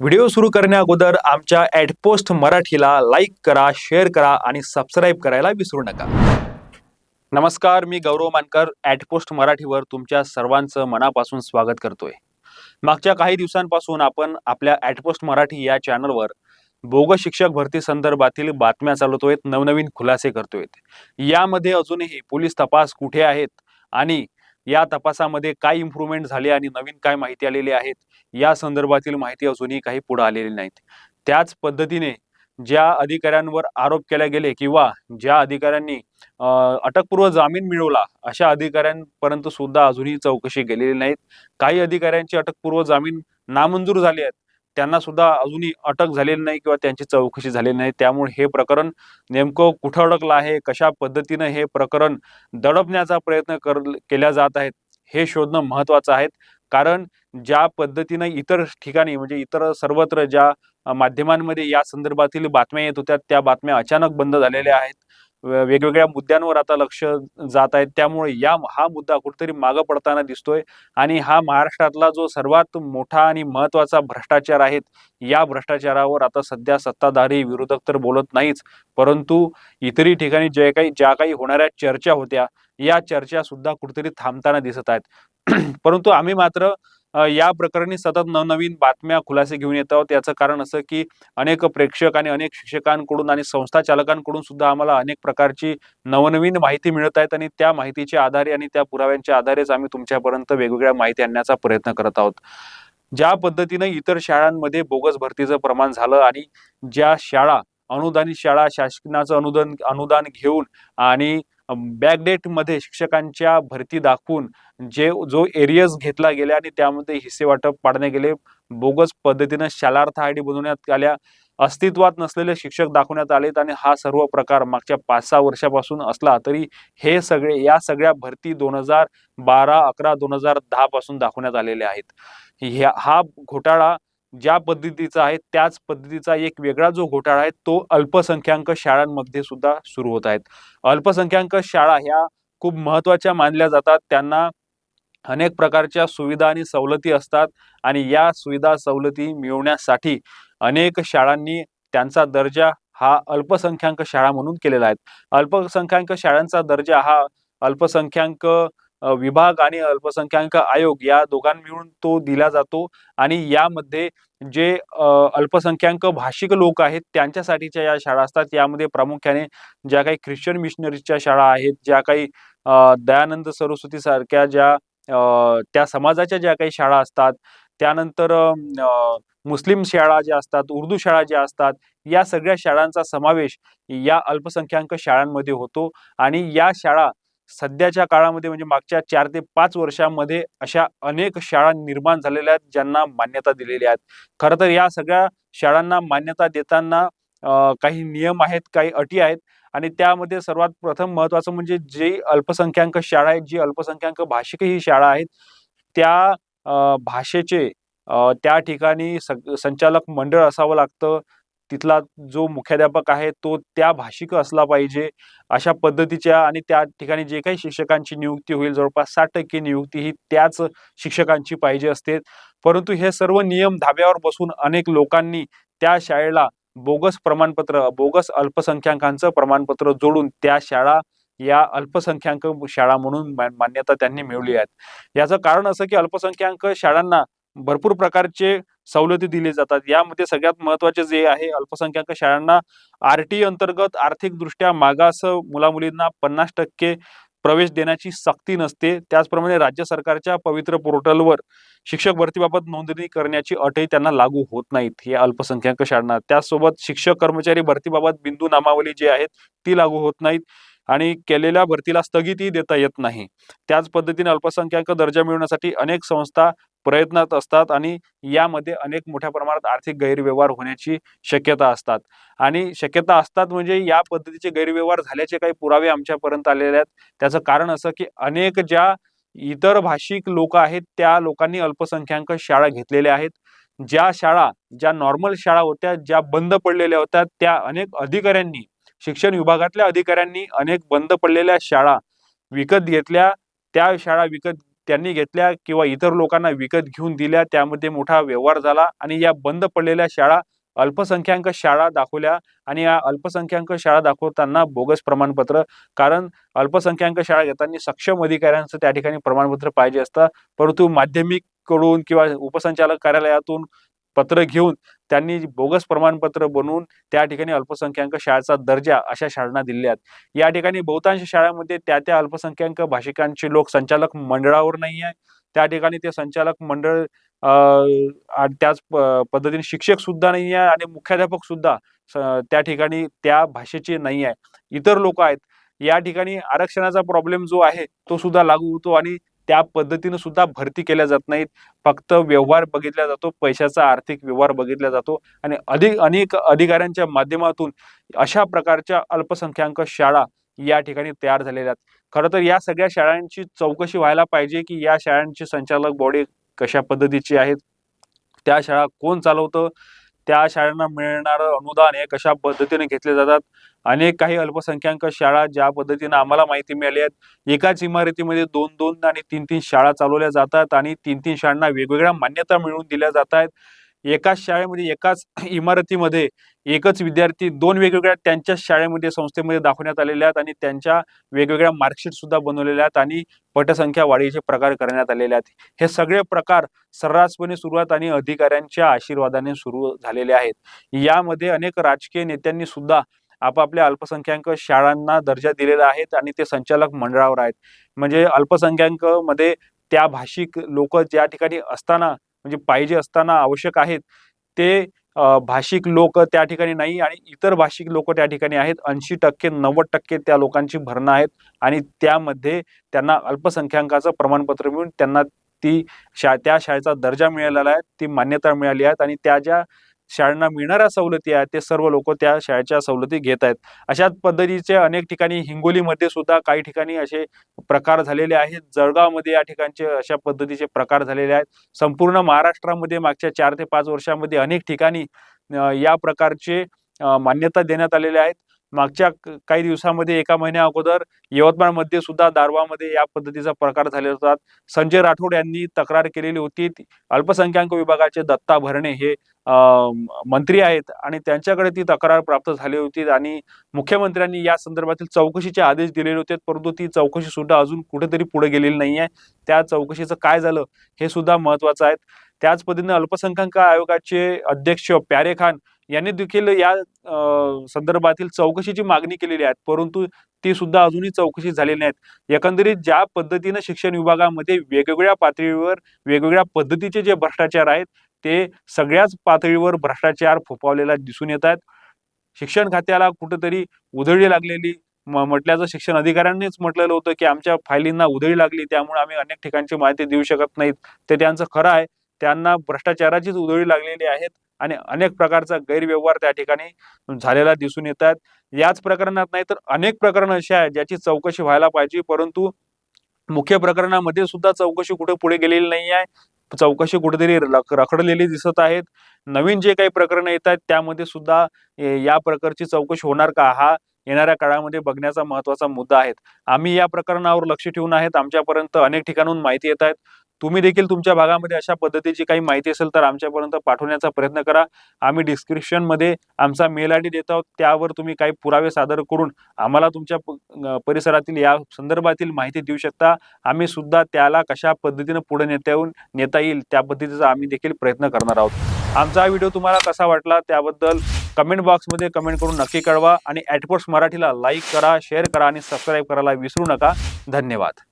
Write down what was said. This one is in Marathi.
व्हिडिओ सुरू करण्या अगोदर आमच्या ॲडपोस्ट मराठीला लाईक करा शेअर करा आणि सबस्क्राईब करायला विसरू नका. नमस्कार मी गौरव मानकर ॲडपोस्ट मराठीवर तुमच्या सर्वांचं मनापासून स्वागत करतोय. मागच्या काही दिवसांपासून आपण आपल्या ॲडपोस्ट मराठी या चॅनलवर बोगस शिक्षक भरती संदर्भातील बातम्या चालवतोय नवनवीन खुलासे करतोय यामध्ये अजूनही पोलीस तपास कुठे आहेत आणि या तपासामध्ये काय इम्प्रूव्हमेंट झाली आणि नवीन काय माहिती आलेली आहेत? या संदर्भातील माहिती अजूनही काही पुढे आलेली नाहीत. त्याच पद्धतीने ज्या अधिकाऱ्यांवर आरोप केले गेले किंवा ज्या अधिकाऱ्यांनी अटकपूर्व जामीन मिळवला अशा अधिकाऱ्यांपर्यंत सुद्धा अजूनही चौकशी गेलेली नाहीत. काही अधिकाऱ्यांची अटकपूर्व जामीन नामंजूर झाली आहेत. त्यांना सुद्धा अजूनही अटक झालेली नाही किंवा त्यांची चौकशी झालेली नाही. त्यामुळे हे प्रकरण नेमकं कुठं अडकलं आहे? कशा पद्धतीनं हे प्रकरण दडपण्याचा प्रयत्न कर केल्या जात आहेत? हे शोधणं महत्त्वाचं आहे. कारण ज्या पद्धतीनं इतर ठिकाणी म्हणजे इतर सर्वत्र ज्या माध्यमांमध्ये या संदर्भातील बातम्या येत होत्या त्या बातम्या अचानक बंद झालेल्या आहेत. वेगवेगळ्या मुद्द्यांवर आता लक्ष जात आहेत. त्यामुळे या हा मुद्दा कुठेतरी मागं पडताना दिसतोय. आणि हा महाराष्ट्रातला जो सर्वात मोठा आणि महत्त्वाचा भ्रष्टाचार आहे या भ्रष्टाचारावर आता सध्या सत्ताधारी विरोधक तर बोलत नाहीच. परंतु इतरही ठिकाणी जे काही ज्या काही होणाऱ्या चर्चा होत्या या चर्चा सुद्धा कुठेतरी थांबताना दिसत आहेत. परंतु आम्ही मात्र या प्रकरणी सतत नवनवीन बातम्या खुलासे घेऊन येत आहोत. याचं कारण असं की अनेक प्रेक्षक आणि अनेक शिक्षकांकडून आणि संस्था चालकांकडून सुद्धा आम्हाला अनेक प्रकारची नवनवीन माहिती मिळत आहेत आणि त्या माहितीच्या आधारे आणि त्या पुराव्यांच्या आधारेच आम्ही तुमच्यापर्यंत वेगवेगळ्या माहिती आणण्याचा प्रयत्न करत आहोत. ज्या पद्धतीनं इतर शाळांमध्ये बोगस भरतीचं प्रमाण झालं आणि ज्या शाळा अनुदानित शाळा शासनाचं अनुदान अनुदान घेऊन आणि बॅकडेटमध्ये शिक्षकांच्या भरती दाखवून जे जो एरियस घेतला गेला आणि त्यामध्ये हिस्से वाटप पाडण्यात गेले बोगस पद्धतीनं शालार्थ आय डी बनवण्यात आल्या अस्तित्वात नसलेले शिक्षक दाखवण्यात आलेत आणि हा सर्व प्रकार मागच्या पाच सहा वर्षापासून असला तरी हे सगळे या सगळ्या भरती दोन हजार बारा अकरा दोन हजार दहा पासून दाखवण्यात आलेले आहेत. ह्या- हा घोटाळा ज्या पद्धतीचा आहे त्याच पद्धतीचा एक वेगळा जो घोटाळा आहे तो अल्पसंख्याक शाळांमध्ये सुद्धा सुरू होत आहेत. अल्पसंख्याक शाळा ह्या खूप महत्त्वाच्या मानल्या जातात. त्यांना अनेक प्रकारच्या सुविधा आणि सवलती असतात आणि या सुविधा सवलती मिळवण्यासाठी अनेक शाळांनी त्यांचा दर्जा हा अल्पसंख्याक शाळा म्हणून केलेला आहे. अल्पसंख्याक शाळांचा दर्जा हा अल्पसंख्याक विभाग आणि अल्पसंख्याक आयोग या दोघां मिळून तो दिला जातो आणि यामध्ये जे अल्पसंख्याक भाषिक लोक आहेत त्यांच्यासाठीच्या या शाळा असतात. यामध्ये प्रामुख्याने ज्या काही ख्रिश्चन मिशनरीच्या शाळा आहेत ज्या काही दयानंद सरस्वती सारख्या ज्या अ, त्या समाजाच्या ज्या काही शाळा असतात त्यानंतर मुस्लिम शाळा ज्या असतात उर्दू शाळा ज्या असतात या सगळ्या शाळांचा समावेश या अल्पसंख्याक शाळांमध्ये होतो आणि या शाळा सध्याच्या काळामध्ये म्हणजे मागच्या चार ते पाच वर्षांमध्ये अशा अनेक शाळा निर्माण झालेल्या आहेत ज्यांना मान्यता दिलेली आहेत. खरं तर या सगळ्या शाळांना मान्यता देताना काही नियम आहेत काही अटी आहेत आणि त्यामध्ये सर्वात प्रथम महत्वाचं म्हणजे जे अल्पसंख्याक शाळा आहेत जी अल्पसंख्याक भाषिक ही शाळा आहेत त्या भाषेचे त्या ठिकाणी संचालक मंडळ असावं लागतं तिथला जो मुख्याध्यापक आहे तो त्या भाषिक असला पाहिजे अशा पद्धतीच्या आणि त्या ठिकाणी जे काही शिक्षकांची नियुक्ती होईल जवळपास साठ टक्के नियुक्ती ही त्याच शिक्षकांची पाहिजे असते. परंतु हे सर्व नियम धाब्यावर बसून अनेक लोकांनी त्या शाळेला बोगस प्रमाणपत्र बोगस अल्पसंख्याकांचं प्रमाणपत्र जोडून त्या शाळा या अल्पसंख्याक शाळा म्हणून मान्यता त्यांनी मिळवली आहेत. याचं कारण असं की अल्पसंख्याक शाळांना भरपूर प्रकारचे सवलती दिले जातात. यामध्ये सगळ्यात महत्त्वाचे जे आहे अल्पसंख्याक शाळांना आरटी अंतर्गत आर्थिकदृष्ट्या मागास मुलामुलींना पन्नास टक्के प्रवेश देण्याची सक्ती नसते. त्याचप्रमाणे राज्य सरकारच्या पवित्र पोर्टलवर शिक्षक भरतीबाबत नोंदणी करण्याची अटही त्यांना लागू होत नाहीत या अल्पसंख्याक शाळांना. त्यासोबत शिक्षक कर्मचारी भरतीबाबत बिंदू नामावली जी आहेत ती लागू होत नाहीत. आणि केलेल्या भरतीला स्थगिती देता येत नाही. त्याच पद्धतीने अल्पसंख्याक दर्जा मिळवण्यासाठी अनेक संस्था प्रयत्नात असतात आणि यामध्ये अनेक मोठ्या प्रमाणात आर्थिक गैरव्यवहार होण्याची शक्यता असतात. आणि शक्यता असतात म्हणजे या पद्धतीचे गैरव्यवहार झाल्याचे काही पुरावे आमच्यापर्यंत आलेले आहेत. त्याचं कारण असं की अनेक ज्या इतर भाषिक लोक आहेत त्या लोकांनी अल्पसंख्याक शाळा घेतलेल्या आहेत. ज्या शाळा ज्या नॉर्मल शाळा होत्या ज्या बंद पडलेल्या होत्या त्या अनेक अधिकाऱ्यांनी शिक्षण विभागातल्या अधिकाऱ्यांनी अनेक बंद पडलेल्या शाळा विकत घेतल्या. त्या शाळा विकत त्यांनी घेतल्या किंवा इतर लोकांना विकत घेऊन दिल्या. त्यामध्ये मोठा व्यवहार झाला आणि या बंद पडलेल्या शाळा अल्पसंख्याक शाळा दाखवल्या आणि या अल्पसंख्याक शाळा दाखवताना बोगस प्रमाणपत्र कारण अल्पसंख्याक शाळा घेताना सक्षम अधिकाऱ्यांचं त्या ठिकाणी प्रमाणपत्र पाहिजे असतं. परंतु माध्यमिककडून किंवा उपसंचालक कार्यालयातून पत्र घेऊन त्यांनी बोगस प्रमाणपत्र बनवून त्या ठिकाणी अल्पसंख्याक शाळेचा दर्जा अशा शाळांना दिल्या आहेत. या ठिकाणी बहुतांश शाळांमध्ये त्या त्या अल्पसंख्याक भाषिकांचे लोक संचालक मंडळावर नाही आहे त्या ठिकाणी ते संचालक मंडळ त्याच पद्धतीने शिक्षक सुद्धा नाही आहे आणि मुख्याध्यापक सुद्धा त्या ठिकाणी त्या भाषेचे नाही आहे. इतर लोक आहेत. या ठिकाणी आरक्षणाचा प्रॉब्लेम जो आहे तो सुद्धा लागू होतो आणि त्या पद्धतीने सुद्धा भरती केल्या जात नाहीत. फक्त व्यवहार बघितला जातो पैशाचा आर्थिक व्यवहार बघितला जातो आणि अधिक अनेक अधिकाऱ्यांच्या माध्यमातून अशा प्रकारच्या अल्पसंख्याक शाळा या ठिकाणी तयार झालेल्या आहेत. खरं तर या सगळ्या शाळांची चौकशी व्हायला पाहिजे की या शाळांची संचालक बॉडी कशा पद्धतीची आहेत? त्या शाळा कोण चालवतं? त्या शाळांना मिळणारं अनुदान हे कशा पद्धतीने घेतले जातात? अनेक काही अल्पसंख्याक शाळा ज्या पद्धतीने आम्हाला माहिती मिळाली आहेत. एकाच इमारतीमध्ये दोन दोन आणि तीन तीन शाळा चालवल्या जातात आणि तीन तीन शाळांना वेगवेगळ्या मान्यता मिळवून दिल्या जात आहेत. एकाच शाळेमध्ये एकाच इमारतीमध्ये एकच विद्यार्थी दोन वेगवेगळ्या त्यांच्याच शाळेमध्ये संस्थेमध्ये दाखवण्यात आलेल्या आहेत आणि त्यांच्या वेगवेगळ्या मार्कशीट सुद्धा बनवलेल्या आहेत आणि पटसंख्या वाढीचे प्रकार करण्यात आलेले आहेत. हे सगळे प्रकार सर्रासपणे सुरुवात आणि अधिकाऱ्यांच्या आशीर्वादाने सुरू झालेले आहेत. यामध्ये अनेक राजकीय नेत्यांनी सुद्धा आपापल्या अल्पसंख्याक शाळांना दर्जा दिलेला आहे आणि ते संचालक मंडळावर आहेत. म्हणजे अल्पसंख्याकमध्ये त्या भाषिक लोक ज्या ठिकाणी असताना म्हणजे पाहिजे असताना आवश्यक आहेत ते भाषिक लोक त्या ठिकाणी नाही आणि इतर भाषिक लोक त्या ठिकाणी आहेत. ऐंशी टक्के नव्वद टक्के त्या लोकांची भरणं आहेत आणि त्यामध्ये त्यांना अल्पसंख्याकाचं प्रमाणपत्र मिळून त्यांना ती शा त्या शाळेचा दर्जा मिळालेला आहे ती मान्यता मिळाली आहेत आणि त्या ज्या शाळांना मिळणाऱ्या सवलती आहेत ते सर्व लोक त्या शाळेच्या सवलती घेत आहेत. अशाच पद्धतीचे अनेक ठिकाणी हिंगोलीमध्ये सुद्धा काही ठिकाणी असे प्रकार झालेले आहेत. जळगावमध्ये या ठिकाणचे अशा पद्धतीचे प्रकार झालेले आहेत. संपूर्ण महाराष्ट्रामध्ये मागच्या चार ते पाच वर्षामध्ये अनेक ठिकाणी या प्रकारचे मान्यता देण्यात आलेल्या आहेत. मागच्या काही दिवसामध्ये एका महिन्या अगोदर यवतमाळमध्ये सुद्धा दारवामध्ये या पद्धतीचा प्रकार झाले होतात. संजय राठोड यांनी तक्रार केलेली होती. अल्पसंख्याक विभागाचे दत्ता भरणे हे मंत्री आहेत आणि त्यांच्याकडे ती तक्रार प्राप्त झाली होती आणि मुख्यमंत्र्यांनी या संदर्भातील चौकशीचे आदेश दिलेले होते. परंतु ती चौकशी सुद्धा अजून कुठेतरी पुढे गेलेली नाही आहे त्या चौकशीचं काय झालं हे सुद्धा महत्वाचं आहे. त्याच पद्धतीने अल्पसंख्याक आयोगाचे अध्यक्ष प्यारे खान यांनी देखील या संदर्भातील चौकशीची मागणी केलेली आहे. परंतु ती सुद्धा अजूनही चौकशी झालेली नाहीत. एकंदरीत ज्या पद्धतीने शिक्षण विभागामध्ये वेगवेगळ्या पातळीवर वेगवेगळ्या पद्धतीचे जे भ्रष्टाचार आहेत ते सगळ्याच पातळीवर भ्रष्टाचार फोपावलेला दिसून येत आहेत. शिक्षण खात्याला कुठंतरी उधळी लागलेली म्हटल्याचं शिक्षण अधिकाऱ्यांनीच म्हटलेलं होतं की आमच्या फायलींना उधळी लागली त्यामुळे आम्ही अनेक ठिकाणची माहिती देऊ शकत नाहीत. ते त्यांचं खरं आहे. त्यांना भ्रष्टाचाराचीच उधळी लागलेली आहेत आणि अनेक प्रकारचा गैरव्यवहार त्या ठिकाणी झालेला दिसून येतात याच प्रकरणात नाही तर अनेक प्रकरण असे आहेत ज्याची चौकशी व्हायला पाहिजे परंतु मुख्य प्रकरणामध्ये सुद्धा चौकशी कुठे पुढे गेलेली नाही आहे चौकशी कुठेतरी रखडलेली दिसत आहेत. नवीन जे काही प्रकरण येत आहेत त्यामध्ये सुद्धा या प्रकारची चौकशी होणार का? हा येणाऱ्या काळामध्ये बघण्याचा महत्त्वाचा मुद्दा आहे. आम्ही या प्रकरणावर लक्ष ठेवून आहेत. आमच्यापर्यंत अनेक ठिकाणून माहिती येत आहेत. तुम्ही देखील तुमच्या भागामध्ये अशा पद्धतीची काही माहिती असेल तर आमच्यापर्यंत पाठवण्याचा प्रयत्न करा. आम्ही डिस्क्रिप्शनमध्ये आमचा मेल आय डी देत आहोत. त्यावर तुम्ही काही पुरावे सादर करून आम्हाला तुमच्या परिसरातील या संदर्भातील माहिती देऊ शकता. आम्ही सुद्धा त्याला कशा पद्धतीने पुढे नेता येऊन नेता येईल त्या पद्धतीचा आम्ही देखील प्रयत्न करणार आहोत. आमचा हा व्हिडिओ तुम्हाला कसा वाटला त्याबद्दल कमेंट बॉक्समध्ये कमेंट करून नक्की कळवा आणि ॲटपोर्ट्स मराठीला लाईक करा शेअर करा आणि सबस्क्राईब करायला विसरू नका. धन्यवाद.